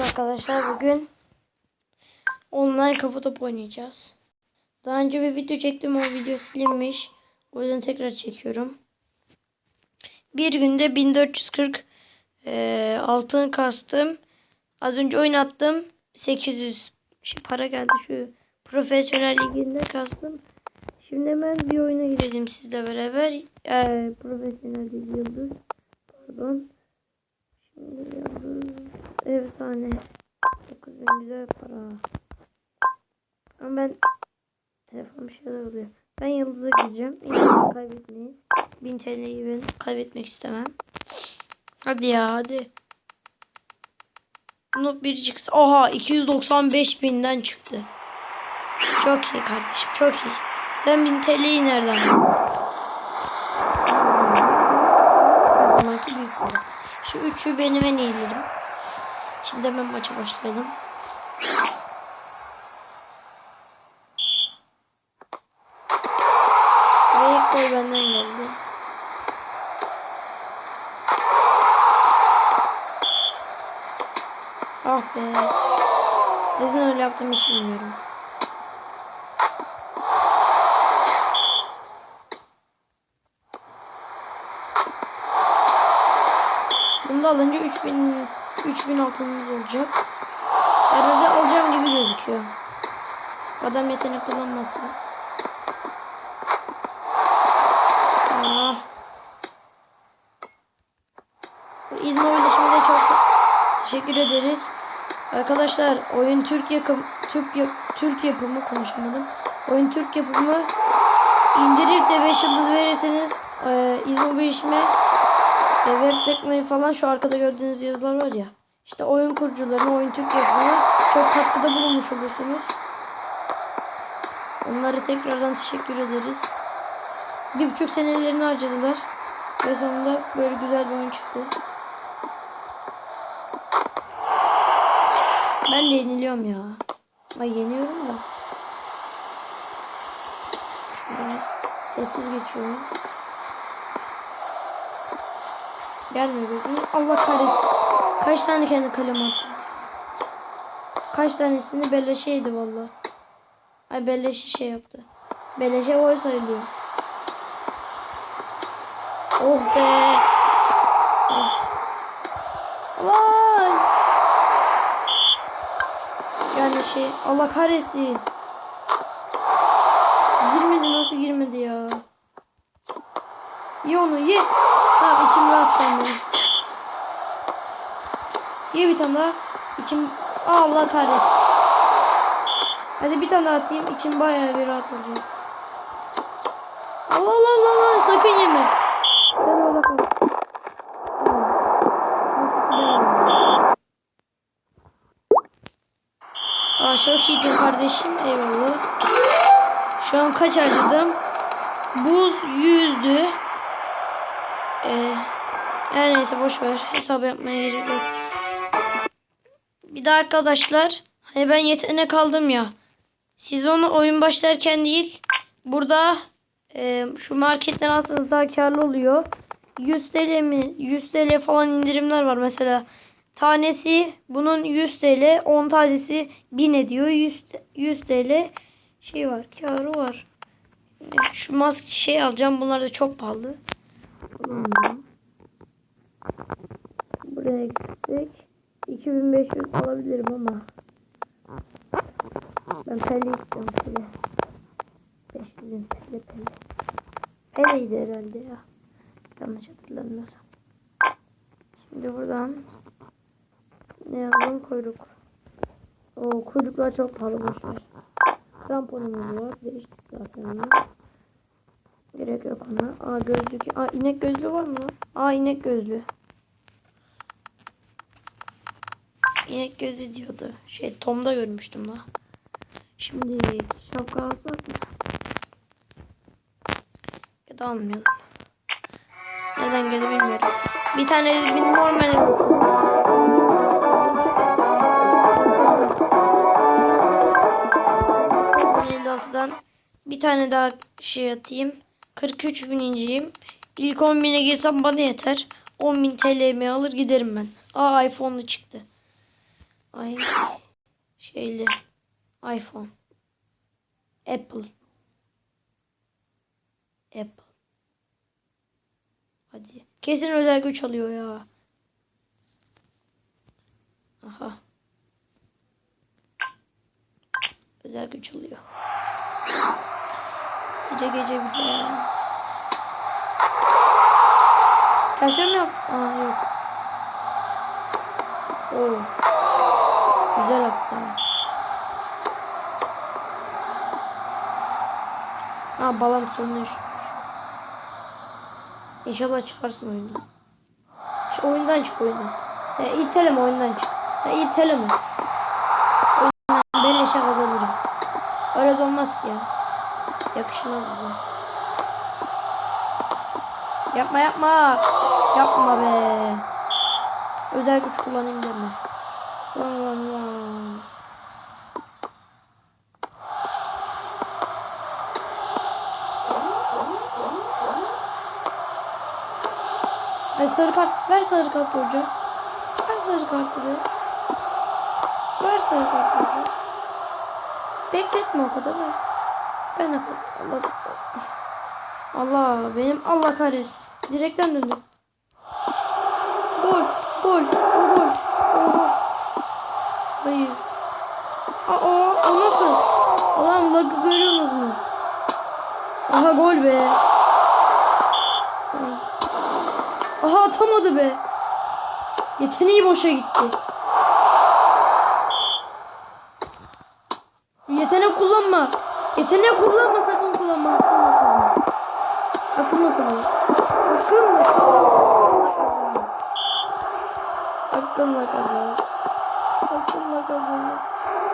arkadaşlar bugün online kafa topu oynayacağız. Daha önce bir video çektim o video silinmiş. O yüzden tekrar çekiyorum. Bir günde 1440 e, altın kastım. Az önce oynattım. 800 şey, para geldi şu profesyonel liginde kastım. Şimdi hemen bir oyuna girelim sizle beraber. E, profesyonel yıldız. Pardon. Şimdi. Efsane. 9 bin güzel para. Ama ben telefon bir şeyler oluyor. Ben yıldıza gireceğim. İnşallah kaybetmeyiz. 1000 TL'yi ben kaybetmek istemem. Hadi ya hadi. Bunu bir çıksa. Oha 295 binden çıktı. Çok iyi kardeşim çok iyi. Sen 1000 TL'yi nereden. Şu üçü benim en iyilerim. Şimdi hemen maça başlayalım. Ve ilk gol benden geldi. Ah be. Neden öyle yaptım hiç bilmiyorum. Bunu da alınca 3000 3000 altınımız olacak. Herhalde alacağım gibi gözüküyor. Adam yetenek kullanmazsa. Ah. İzmir'de şimdi çok teşekkür ederiz. Arkadaşlar oyun Türk yapım Türk, Türk yapımı konuşamadım. Oyun Türk yapımı indirip de 5 yıldız verirseniz e, İzmir işime e, web falan şu arkada gördüğünüz yazılar var ya. İşte oyun kurucularına oyun Türk yapımına çok katkıda bulunmuş olursunuz. Onlara tekrardan teşekkür ederiz. Bir buçuk senelerini harcadılar. Ve sonunda böyle güzel bir oyun çıktı. Ben de yeniliyorum ya. Ay yeniyorum da. Şöyle sessiz geçiyorum. Gelmiyor. Allah kahretsin. Kaç tane kendi kalem attım. Kaç tanesini beleşeydi valla. Ay beleşi şey yaptı. Beleşe gol sayılıyor. Oh be. Oh. Lan. Yani şey Allah kahretsin. Girmedi nasıl girmedi ya. Ye onu ye. Tamam içim rahat şu Ye bir tane daha. İçim Allah kahretsin. Hadi bir tane daha atayım. İçim bayağı bir rahat olacak. Allah Allah Allah Allah sakın yeme. Sen orada kal. Aa çok iyiydin kardeşim. Eyvallah. Şu an kaç harcadım? Buz yüzdü. Ee, her neyse boş ver. Hesap yapmaya gerek yok. Bir de arkadaşlar hani ben yetenek aldım ya. Siz onu oyun başlarken değil burada e, şu marketten alsanız daha karlı oluyor. 100 TL mi 100 TL falan indirimler var mesela. Tanesi bunun 100 TL 10 tanesi 1000 ediyor. 100, 100 TL şey var karı var. Şu maske şey alacağım. Bunlar da çok pahalı. Buraya gitsek 2500 alabilirim ama ben pele istiyorum pele. 500 pele pele. Peleydi herhalde ya. Yanlış hatırlamıyorsam. Şimdi buradan ne yazalım kuyruk. O kuyruklar çok pahalı boşver. Kramponumuz var. Değiştik zaten onu. Gerek yok ona. Aa gözlük. Aa inek gözlüğü var mı? Aa inek gözlüğü. İnek gözü diyordu. Şey Tom'da görmüştüm da. Şimdi şapka alsak mı? Ya da almayalım. Neden geldi bilmiyorum. Bir tane bir normal 56'dan bir tane daha şey atayım. 43 bininciyim. İlk 10 bine girsem bana yeter. 10 bin TL'mi alır giderim ben. Aa iPhone'lu çıktı. Ay şeyli iPhone. Apple. Apple. Hadi. Kesin özel güç alıyor ya. Aha. Özel güç alıyor. Gece gece bir de. Tasarım yap. Aa yok. Of. Güzel hatta. Ha balam sonuna düşmüş. İnşallah çıkarsın oyundan. Çık oyundan çık oyundan. Ya iteleme oyundan çık. Sen iteleme. Oyundan ben eşe kazanırım. Öyle de olmaz ki ya. Yakışmaz bize. Yapma yapma. Yapma be. Özel güç kullanayım deme. Lan Ay sarı kart. Ver sarı kart hoca. Ver sarı kartı be. Ver sarı kartı hoca. Bekletme o kadar be. Ben de Allah Allah benim Allah kahretsin. Direkten döndüm. Gol, gol, o gol. Oha. Hayır. Aa, o nasıl? Allah'ım lagı görüyorsunuz mu? Aha gol be. Aha atamadı be. Yeteneği boşa gitti. Yetenek kullanma. Yetenek kullanma sakın kullanma. Hakkınla kazan. Hakkınla kazan. Hakkınla kazan. Hakkınla kazan. Hakkınla kazan.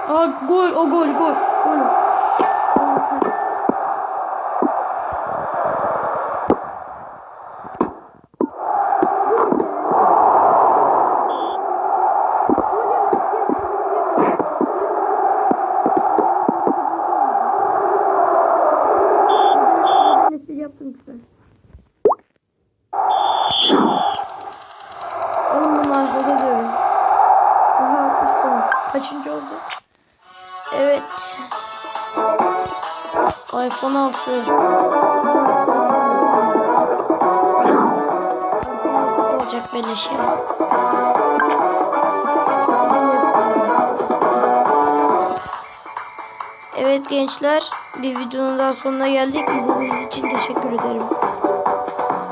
Aa gol o gol gol. Gol. Espri yaptım güzel. Oğlum bunu arkada diyorum. Aha 60 puan. Kaçıncı oldu? Evet. iPhone 6. olacak beleş ya. Evet gençler bir videonun daha sonuna geldik. İzlediğiniz için teşekkür ederim.